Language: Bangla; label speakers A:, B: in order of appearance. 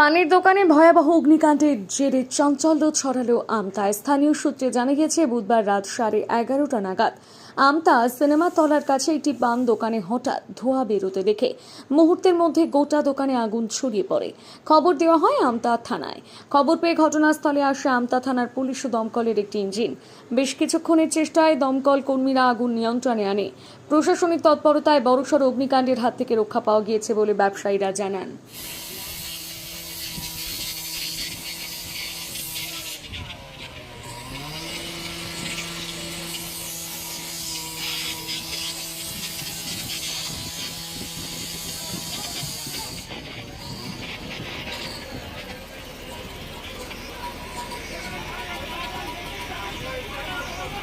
A: পানের দোকানে ভয়াবহ অগ্নিকাণ্ডের জেরে চাঞ্চল্য ছড়ালো আমতায় স্থানীয় সূত্রে জানা গেছে বুধবার রাত সাড়ে এগারোটা নাগাদ আমতা সিনেমা তলার কাছে একটি পান দোকানে হঠাৎ ধোঁয়া বেরোতে দেখে মুহূর্তের মধ্যে গোটা দোকানে আগুন ছড়িয়ে পড়ে। খবর দেওয়া হয় আমতা থানায়। খবর পেয়ে ঘটনাস্থলে আসে আমতা থানার পুলিশ ও দমকলের একটি ইঞ্জিন। বেশ কিছুক্ষণের চেষ্টায় দমকল কর্মীরা আগুন নিয়ন্ত্রণে আনে। প্রশাসনিক তৎপরতায় বড়সড় অগ্নিকাণ্ডের হাত থেকে রক্ষা পাওয়া গিয়েছে বলে ব্যবসায়ীরা জানান।